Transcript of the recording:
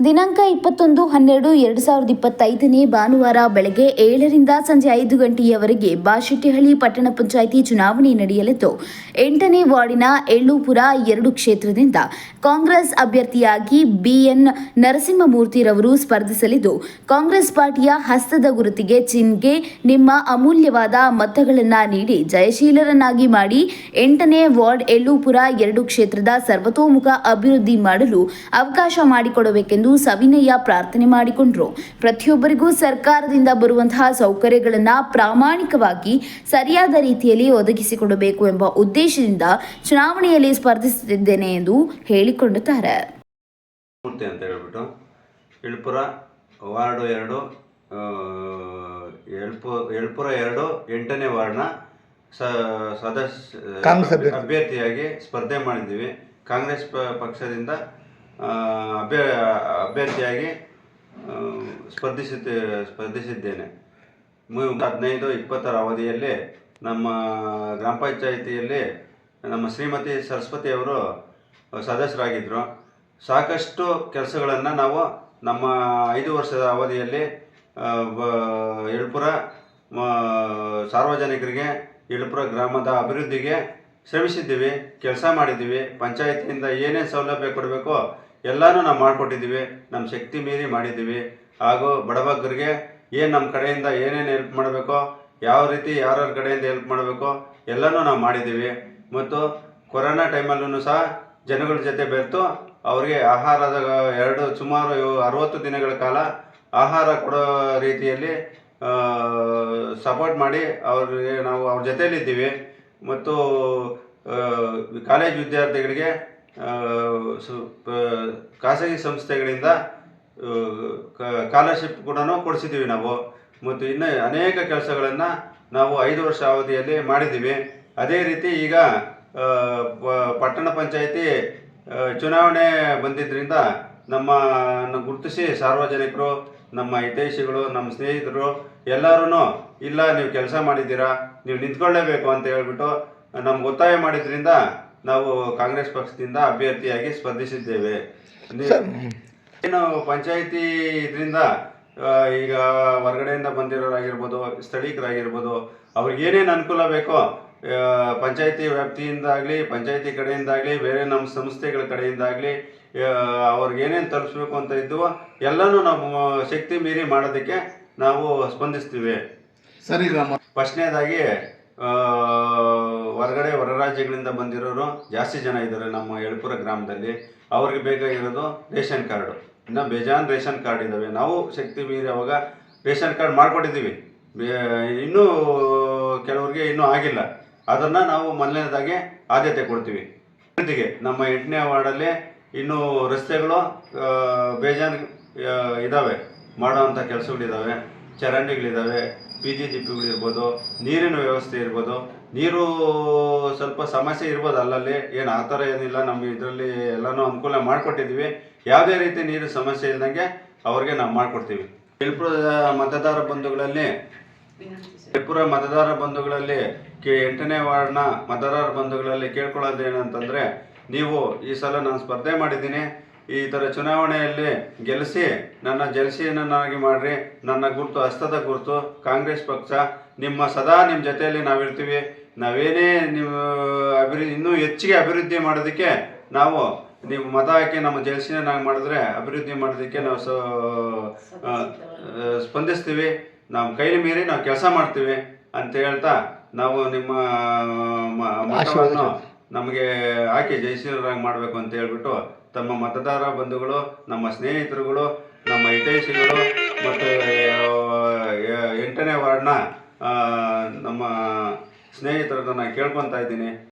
ದಿನಾಂಕ ಇಪ್ಪತ್ತೊಂದು ಹನ್ನೆರಡು ಎರಡು ಸಾವಿರದ ಇಪ್ಪತ್ತೈದನೇ ಭಾನುವಾರ ಬೆಳಗ್ಗೆ ಏಳರಿಂದ ಸಂಜೆ ಐದು ಗಂಟೆಯವರೆಗೆ ಬಾಶೆಟ್ಟಿಹಳ್ಳಿ ಪಟ್ಟಣ ಪಂಚಾಯಿತಿ ಚುನಾವಣೆ ನಡೆಯಲಿದ್ದು, ಎಂಟನೇ ವಾರ್ಡಿನ ಎಳ್ಳೂಪುರ ಎರಡು ಕ್ಷೇತ್ರದಿಂದ ಕಾಂಗ್ರೆಸ್ ಅಭ್ಯರ್ಥಿಯಾಗಿ ಬಿಎನ್ ನರಸಿಂಹಮೂರ್ತಿರವರು ಸ್ಪರ್ಧಿಸಲಿದ್ದು, ಕಾಂಗ್ರೆಸ್ ಪಾರ್ಟಿಯ ಹಸ್ತದ ಗುರುತಿಗೆ ಚಿನ್ಗೆ ನಿಮ್ಮ ಅಮೂಲ್ಯವಾದ ಮತಗಳನ್ನು ನೀಡಿ ಜಯಶೀಲರನ್ನಾಗಿ ಮಾಡಿ ಎಂಟನೇ ವಾರ್ಡ್ ಎಳ್ಳೂಪುರ ಎರಡು ಕ್ಷೇತ್ರದ ಸರ್ವತೋಮುಖ ಅಭಿವೃದ್ಧಿ ಮಾಡಲು ಅವಕಾಶ ಮಾಡಿಕೊಡಬೇಕೆಂದು ಸವಿನಯ ಪ್ರಾರ್ಥನೆ ಮಾಡಿಕೊಂಡರು. ಪ್ರತಿಯೊಬ್ಬರಿಗೂ ಸರ್ಕಾರದಿಂದ ಬರುವಂತಹ ಸೌಕರ್ಯಗಳನ್ನು ಪ್ರಾಮಾಣಿಕವಾಗಿ ಸರಿಯಾದ ರೀತಿಯಲ್ಲಿ ಒದಗಿಸಿಕೊಡಬೇಕು ಎಂಬ ಉದ್ದೇಶದಿಂದ ಚುನಾವಣೆಯಲ್ಲಿ ಸ್ಪರ್ಧಿಸುತ್ತಿದ್ದೇನೆ ಎಂದು ಹೇಳಿಕೊಂಡಿದ್ದಾರೆ. ಮೂರ್ತಿ ಅಂತ ಹೇಳ್ಬಿಟ್ಟು ಇಳ್ಪುರ ವಾರ್ಡು ಎರಡು ಆ, ಎಳ್ಪು ಎಳ್ಪುರ ಎರಡು ಎಂಟನೇ ವಾರ್ಡ್ನ ಸದಸ್ಯ ಕಾಂಗ್ರೆಸ್ ಅಭ್ಯರ್ಥಿಯಾಗಿ ಸ್ಪರ್ಧೆ ಮಾಡಿದ್ದೀವಿ. ಕಾಂಗ್ರೆಸ್ ಪ- ಪಕ್ಷದಿಂದ ಅಭ್ಯ, ಅಭ್ಯರ್ಥಿಯಾಗಿ ಸ್ಪರ್ಧಿಸುತ್ತೆ, ಸ್ಪರ್ಧಿಸಿದ್ದೇನೆ. ಹದಿನೈದು, ಇಪ್ಪತ್ತರ ಅವಧಿಯಲ್ಲಿ ನಮ್ಮ ಗ್ರಾಮ ಪಂಚಾಯಿತಿಯಲ್ಲಿ ನಮ್ಮ ಶ್ರೀಮತಿ ಸರಸ್ವತಿ ಅವರು ಸದಸ್ಯರಾಗಿದ್ದರು ಸಾಕಷ್ಟು ಕೆಲಸಗಳನ್ನು ನಾವು ನಮ್ಮ ಐದು ವರ್ಷದ ಅವಧಿಯಲ್ಲಿ ಯಳ್ಪುರ ಸಾರ್ವಜನಿಕರಿಗೆ, ಯಳ್ಪುರ ಗ್ರಾಮದ ಅಭಿವೃದ್ಧಿಗೆ ಶ್ರಮಿಸಿದ್ದೀವಿ, ಕೆಲಸ ಮಾಡಿದ್ದೀವಿ. ಪಂಚಾಯತಿಯಿಂದ ಏನೇನು ಸೌಲಭ್ಯ ಕೊಡಬೇಕೋ ಎಲ್ಲನೂ ನಾವು ಮಾಡಿಕೊಟ್ಟಿದ್ದೀವಿ ನಮ್ಮ ಶಕ್ತಿ ಮೀರಿ ಮಾಡಿದ್ದೀವಿ ಹಾಗೂ ಬಡಬಗ್ಗರಿಗೆ ಏನು ನಮ್ಮ ಕಡೆಯಿಂದ ಏನೇನು ಹೆಲ್ಪ್ ಮಾಡಬೇಕೋ, ಯಾವ ರೀತಿ ಯಾರ್ಯಾರ ಕಡೆಯಿಂದ ಹೆಲ್ಪ್ ಮಾಡಬೇಕೋ ಎಲ್ಲನೂ ನಾವು ಮಾಡಿದ್ದೀವಿ ಮತ್ತು ಕೊರೋನಾ ಟೈಮಲ್ಲೂ ಸಹ ಜನಗಳ ಜೊತೆ ಬೆರೆತು ಅವರಿಗೆ ಆಹಾರದ ಎರಡು ಸುಮಾರು ಅರವತ್ತು ದಿನಗಳ ಕಾಲ ಆಹಾರ ಕೊಡೋ ರೀತಿಯಲ್ಲಿ ಸಪೋರ್ಟ್ ಮಾಡಿ ಅವ್ರಿಗೆ ನಾವು ಅವ್ರ ಜೊತೆಯಲ್ಲಿದ್ದೀವಿ. ಮತ್ತು ಕಾಲೇಜ್ ವಿದ್ಯಾರ್ಥಿಗಳಿಗೆ ಖಾಸಗಿ ಸಂಸ್ಥೆಗಳಿಂದ ಸ್ಕಾಲರ್ಶಿಪ್ ಕೂಡ ಕೊಡಿಸಿದ್ದೀವಿ ನಾವು. ಮತ್ತು ಇನ್ನು ಅನೇಕ ಕೆಲಸಗಳನ್ನು ನಾವು ಐದು ವರ್ಷ ಅವಧಿಯಲ್ಲಿ ಮಾಡಿದ್ದೀವಿ ಅದೇ ರೀತಿ ಈಗ ಪಟ್ಟಣ ಪಂಚಾಯಿತಿ ಚುನಾವಣೆ ಬಂದಿದ್ದರಿಂದ ನಮ್ಮ ಗುರುತಿಸಿ ಸಾರ್ವಜನಿಕರು, ನಮ್ಮ ಹಿತೈಷಿಗಳು, ನಮ್ಮ ಸ್ನೇಹಿತರು ಎಲ್ಲರೂ ಇಲ್ಲ ನೀವು ಕೆಲಸ ಮಾಡಿದ್ದೀರಾ, ನೀವು ನಿಂತ್ಕೊಳ್ಳೇಬೇಕು ಅಂತ ಹೇಳ್ಬಿಟ್ಟು ನಮ್ಗೆ ಒತ್ತಾಯ ಮಾಡಿದ್ರಿಂದ ನಾವು ಕಾಂಗ್ರೆಸ್ ಪಕ್ಷದಿಂದ ಅಭ್ಯರ್ಥಿಯಾಗಿ ಸ್ಪರ್ಧಿಸಿದ್ದೇವೆ. ಏನು ಪಂಚಾಯಿತಿ ಇದರಿಂದ ಈಗ ಹೊರಗಡೆಯಿಂದ ಬಂದಿರೋರಾಗಿರ್ಬೋದು ಸ್ಥಳೀಯರಾಗಿರ್ಬೋದು ಅವ್ರಿಗೆ ಏನೇನು ಅನುಕೂಲ ಬೇಕೋ ಪಂಚಾಯಿತಿ ವ್ಯಾಪ್ತಿಯಿಂದಾಗಲಿ ಪಂಚಾಯಿತಿ ಕಡೆಯಿಂದಾಗಲಿ ಬೇರೆ ನಮ್ಮ ಸಂಸ್ಥೆಗಳ ಕಡೆಯಿಂದಾಗಲಿ ಅವ್ರಿಗೆ ಏನೇನು ತಲುಪಿಸ್ಬೇಕು ಅಂತ ಇದ್ದವೋ ಎಲ್ಲನೂ ನಮ್ಮ ಶಕ್ತಿ ಮೀರಿ ಮಾಡೋದಕ್ಕೆ ನಾವು ಸ್ಪಂದಿಸ್ತೀವಿ. ಸರಿ ಫಸ್ಟ್ನೇದಾಗಿ ಹೊರಗಡೆ ಹೊರ ರಾಜ್ಯಗಳಿಂದ ಬಂದಿರೋರು ಜಾಸ್ತಿ ಜನ ಇದ್ದಾರೆ ನಮ್ಮ ಯಳಪುರ ಗ್ರಾಮದಲ್ಲಿ. ಅವ್ರಿಗೆ ಬೇಕಾಗಿರೋದು ರೇಷನ್ ಕಾರ್ಡು. ಇನ್ನು ಬೇಜಾನ್ ರೇಷನ್ ಕಾರ್ಡ್ ಇದ್ದಾವೆ ನಾವು ಶಕ್ತಿ ಮೀರಿ ಅವಾಗ ರೇಷನ್ ಕಾರ್ಡ್ ಮಾಡಿಕೊಟ್ಟಿದ್ದೀವಿ. ಇನ್ನೂ ಕೆಲವ್ರಿಗೆ ಇನ್ನೂ ಆಗಿಲ್ಲ. ಅದನ್ನು ನಾವು ಮೊದಲನೇದಾಗಿ ಆದ್ಯತೆ ಕೊಡ್ತೀವಿ. ಜೊತೆಗೆ ನಮ್ಮ ಎಂಟನೇ ವಾರ್ಡಲ್ಲಿ ಇನ್ನೂ ರಸ್ತೆಗಳು ಬೇಜಾನ್ ಇದ್ದಾವೆ ಮಾಡೋವಂಥ ಕೆಲಸಗಳಿದ್ದಾವೆ ಚರಂಡಿಗಳಿದ್ದಾವೆ ಬೀದಿ ದಿಬ್ಬಿಗಳಿರ್ಬೋದು ನೀರಿನ ವ್ಯವಸ್ಥೆ ಇರ್ಬೋದು, ನೀರು ಸ್ವಲ್ಪ ಸಮಸ್ಯೆ ಇರ್ಬೋದು ಅಲ್ಲಲ್ಲಿ, ಏನು ಆ ಥರ ಏನಿಲ್ಲ ನಮ್ಮ ಇದರಲ್ಲಿ ಎಲ್ಲನೂ ಅನುಕೂಲ ಮಾಡಿಕೊಟ್ಟಿದ್ದೀವಿ. ಯಾವುದೇ ರೀತಿ ನೀರು ಸಮಸ್ಯೆ ಇಲ್ದಂಗೆ ಅವ್ರಿಗೆ ನಾವು ಮಾಡಿಕೊಡ್ತೀವಿ. ಯಳಪುರದ ಮತದಾರ ಬಂಧುಗಳಲ್ಲಿ ಯಳಪುರ ಮತದಾರ ಬಂಧುಗಳಲ್ಲಿ ಕೆ ಎಂಟನೇ ವಾರ್ಡ್ನ ಮತದಾರ ಬಂಧುಗಳಲ್ಲಿ ಕೇಳ್ಕೊಳ್ಳೋದು ಏನಂತಂದರೆ ನೀವು ಈ ಸಲ ನಾನು ಸ್ಪರ್ಧೆ ಮಾಡಿದ್ದೀನಿ. ಈ ಥರ ಚುನಾವಣೆಯಲ್ಲಿ ಗೆಲ್ಲಿಸಿ ನನ್ನ ಜಲಸಿಯನ್ನಾಗಿ ಮಾಡಿರಿ. ನನ್ನ ಗುರುತು, ಹಸ್ತದ ಗುರುತು, ಕಾಂಗ್ರೆಸ್ ಪಕ್ಷ, ನಿಮ್ಮ ಸದಾ ನಿಮ್ಮ ಜೊತೆಯಲ್ಲಿ ನಾವಿರ್ತೀವಿ. ನಾವೇನೇ ನೀವು ಅಭಿವೃದ್ಧಿ, ಇನ್ನೂ ಹೆಚ್ಚಿಗೆ ಅಭಿವೃದ್ಧಿ ಮಾಡೋದಕ್ಕೆ ನಾವು ನಿಮ್ಮ ಮತ ಹಾಕಿ ನಮ್ಮ ಜಲಸಿಯನ್ನಾಗಿ ಮಾಡಿದ್ರೆ ಅಭಿವೃದ್ಧಿ ಮಾಡೋದಕ್ಕೆ ನಾವು ಸ್ಪಂದಿಸ್ತೀವಿ. ನಮ್ಮ ಕೈಲಿ ಮೀರಿ ನಾವು ಕೆಲಸ ಮಾಡ್ತೀವಿ ಅಂತ ಹೇಳ್ತಾ ನಾವು ನಿಮ್ಮ ನಮಗೆ ಆಕೆ ಜಯಶೀಲರಾಗಿ ಮಾಡಬೇಕು ಅಂತ ಹೇಳ್ಬಿಟ್ಟು ತಮ್ಮ ಮತದಾರ ಬಂಧುಗಳು, ನಮ್ಮ ಸ್ನೇಹಿತರುಗಳು, ನಮ್ಮ ಹಿತೈಷಿಗಳು ಮತ್ತು ಎಂಟನೇ ವಾರ್ಡ್ನ ನಮ್ಮ ಸ್ನೇಹಿತರನ್ನ ನಾನು ಕೇಳ್ಕೊತಾ ಇದ್ದೀನಿ.